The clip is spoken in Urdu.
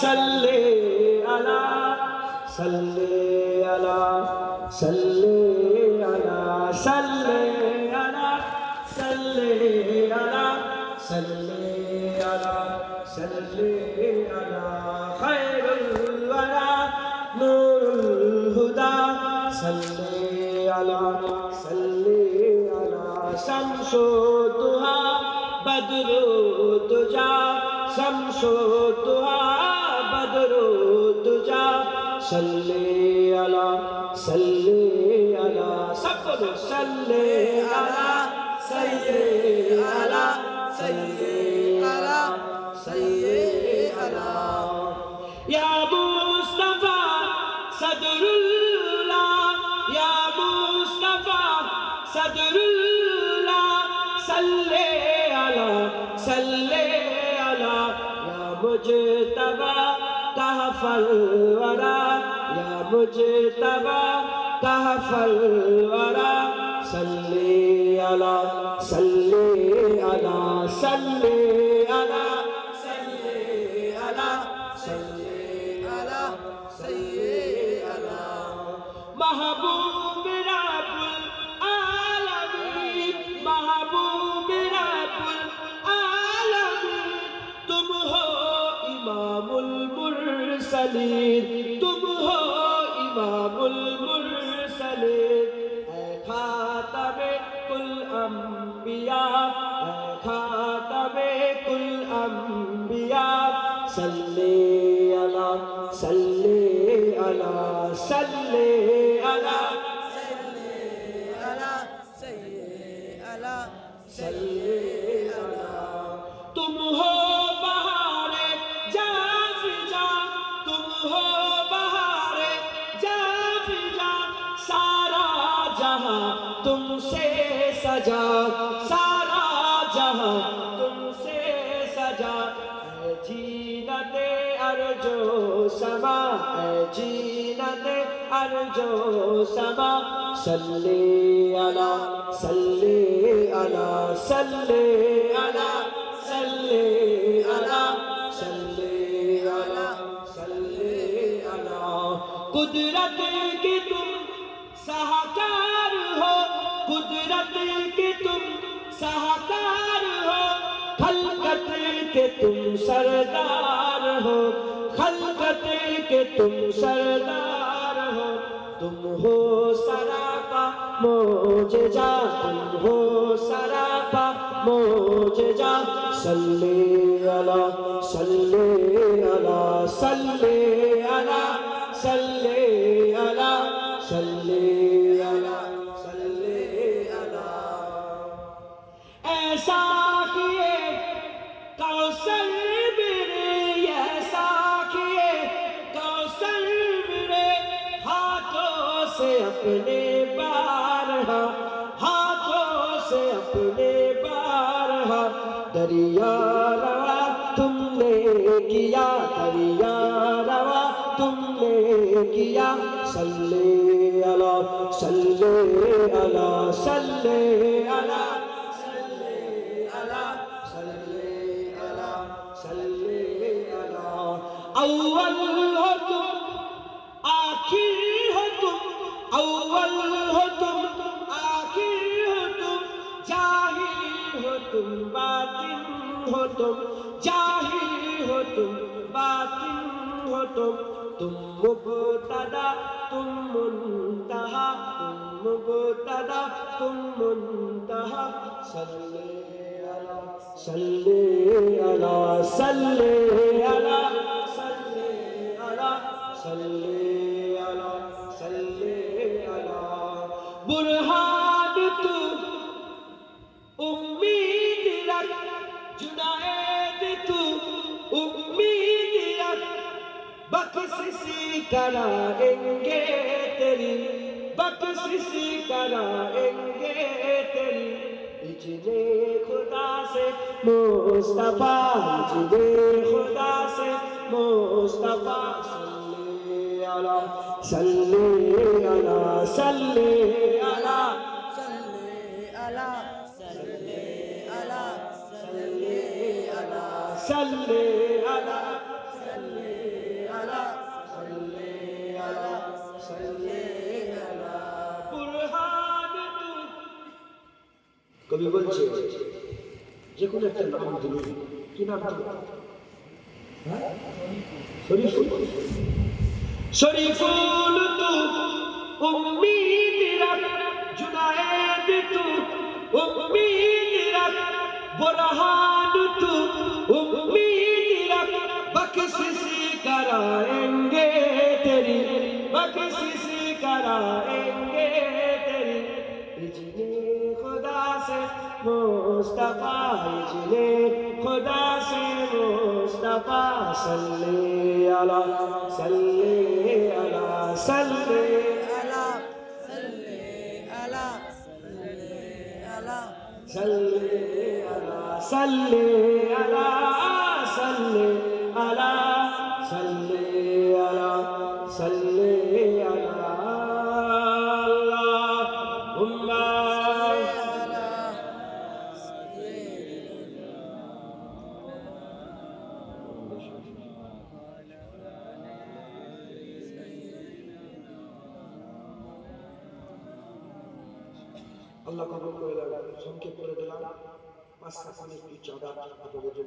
صلی علی صلی علی صلی علی صلی علی صلی علی صلی علی صلی علی خیر الورا نور الہدا صلی علی صلی علی شمس و بدر و شمس و دہا بدر و دجا صلی علی صلی علی سب بولو صلی علی صلی علی صلی علی صلی علی یا مصطفیٰ صدر اللہ یا مصطفیٰ صدر اللہ صلی علی صلی علی یا مجتبہ کہف الورا یا مجتبہ کہف الورا صلی علی المرسلین تم ہو امام المرسلین اے خاتم کل انبیاء اے خاتم کل انبیاء صلی اللہ صلی اللہ صلی اللہ۔ اے جینت ارجو سما اے جینت ارجو سما صلی علی صلی علی صلی علی صلی علی صلی علی صلی علی قدرت کی تم سہکار ہو قدرت کی سردار ہو، خلقت کے تم سردار ہو۔ تم ہو سراپا، موججا، تم ہو سراپا، موججا، صلی علی صلی علی صلی علی صلی اپنے بارہا ہاتھوں سے اپنے بارہا دریا روا تم نے کیا، دریا روا تم نے کیا۔ صلی علی صلی علی صلی علی اول ہو تم آخر اول ہو تم، آخر ہو تم جاہر ہو تم، باطن ہو تم جاہر ہو تم، باطن ہو تم تم مبتدا، تم منتہا، تم مبتدا، تم منتہا، صلی علی صلی علی صلی علی بخشی کرائیں گے تیری بخشی کرائیں گے تیری اجنے خدا سے مصطفیٰ اجنے خدا سے مصطفیٰ صلی علی صلی علی صلی علی صلی علی صلی علی কবি বলছে যে কোনো একটা নাম দিল কি নাম হ্যাঁ? শরীফুল শরীফুল তু। উম্মিদ তু তু। گے تیری خدا سے مصطفیٰ اجل خدا سے مصطفیٰ صلی اللہ صلی اللہ صلی صلی اللہ صلی اللہ صلی اللہ صلی اللہ صلی আল্লাহ কবুল করে দেন সংক্ষেপ করে দিলাম। পাঁচটা একটু চাঁদা আপনাদের জন্য